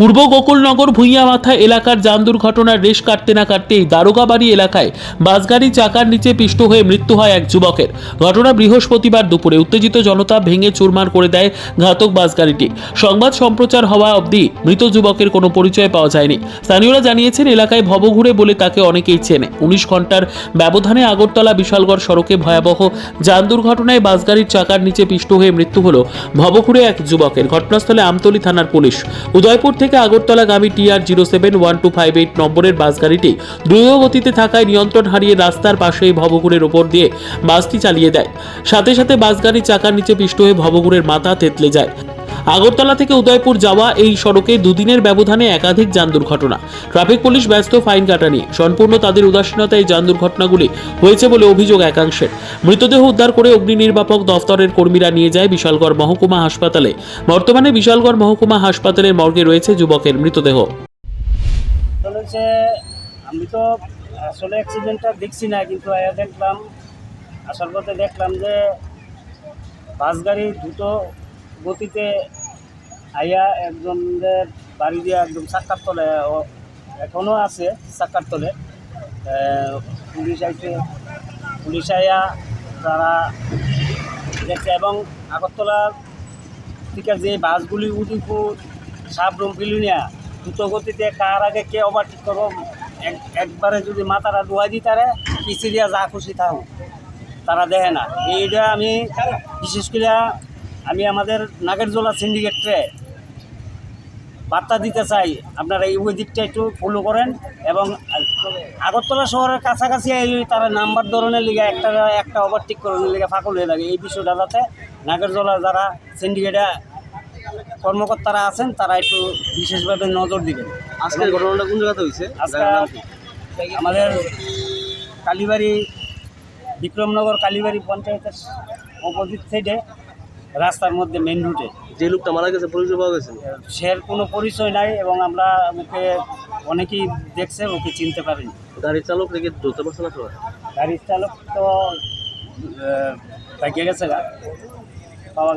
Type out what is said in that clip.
পূর্ব গোকুলনগর ভূঁইয়ামাথা এলাকার যান দুর্ঘটনার রেশ কাটতে না কাটতেই দারোগাবাড়ি এলাকায় বাসগাড়ি চাকার নিচে পিষ্ট হয়ে মৃত্যু হয় এক যুবকের। ঘটনা বৃহস্পতিবার দুপুরে। উত্তেজিত জনতা ভেঙে চুরমার করে দেয় ঘাতক বাসগাড়িটি সংবাদ সম্প্রচার হওয়া অবধি মৃত যুবকের কোনো পরিচয় পাওয়া যায়নি। স্থানীয়রা জানিয়েছেন, এলাকায় ভবঘুরে বলে তাকে অনেকেই চেনে। উনিশ ঘণ্টার ব্যবধানে আগরতলা বিশালগড় সড়কে ভয়াবহ যান দুর্ঘটনায় বাসগাড়ির চাকার নিচে পিষ্ট হয়ে মৃত্যু হলো ভবঘুরে এক যুবকের। ঘটনাস্থলে আমতলী থানার পুলিশ। উদয়পুর থেকে আগরতলাগামী TR zero seven one two five eight নম্বরের বাস গাড়িটি দ্রুত গতিতে থাকায় নিয়ন্ত্রণ হারিয়ে রাস্তার পাশেই ভবঘুরের ওপর দিয়ে বাসটি চালিয়ে দেয়। সাথে সাথে বাস গাড়ির চাকার নিচে পিষ্ট হয়ে ভবঘুরের মাথা থেতলে যায়। আগরতলা থেকে উদয়পুর যাওয়া এই সড়কে দুদিনের ব্যবধানে একাধিক যান দুর্ঘটনা। ট্রাফিক পুলিশ ব্যস্ত ফাইন কাটা নিয়ে সম্পূর্ণ তাদের উদাসীনতায় যান দুর্ঘটনাগুলি হয়েছে বলে অভিযোগ একাংশের। মৃতদেহ উদ্ধার করে অগ্নি নির্বাপক দফতরের কর্মীরা নিয়ে যায় বিশালগড় মহকুমা হাসপাতালে। বর্তমানে বিশালগড় মহকুমা হাসপাতালের মর্গে রয়েছে যুবকের মৃতদেহ। আমি তো আসলে অ্যাক্সিডেন্টটা দেখছি না, কিন্তু আয়া দেখলাম, আসার পথে দেখলাম যে বাস গাড়ি দ্রুত গতিতে আইয়া একজনের বাড়ি দিয়ে একদম চাক্কার তলে এখনও আছে চাক্কার তলে। পুলিশ আইছে। পুলিশ আইয়া তারা দেখছে এবং আগরতলার থেকে যে বাসগুলি উদিপুর বিলুনিয়া দ্রুত গতিতে কার আগে কে ওভারটেক করব, এক- একবারে যদি মাথাটা ডুয়াই দিই তারে পিছিয়ে দিয়া যা খুশি থাকুক। তারা দেখে না। এইটা আমি বিশেষ করে আমি আমাদের নাগেরজোলা সিন্ডিকেটে বার্তা দিতে চাই আপনারা এই ওই দিকটা একটু ফলো করেন এবং আগরতলা শহরের কাছাকাছি এই তারা নাম্বার ধরনের লিগে একটা একটা ওভারটেক করানোর লিগে ফাঁকল হয়ে লাগে এই বিষয়টা যাতে নাগেরজোলা যারা সিন্ডিকেটে কর্মকর্তারা আছেন তারা একটু বিশেষভাবে নজর দিবেন। আজকের ঘটনাটা কোন জায়গাতে হয়েছে? আজকে আমাদের কালীবাড়ি বিক্রমনগর কালীবাড়ি পঞ্চায়েতের অপোজিট সাইডে রাস্তার মধ্যে মেন রুটে যে লোকটা মারা গেছে পরিচয় পাওয়া গেছে? সের কোনো পরিচয় নাই এবং আমরা ওকে অনেকেই দেখছে ওকে চিনতে পারিনি। গাড়ির চালক রেখে ধরতে পারছে না সবাই? গাড়ির চালক তো ভাগ্যে গেছে গা। পাওয়া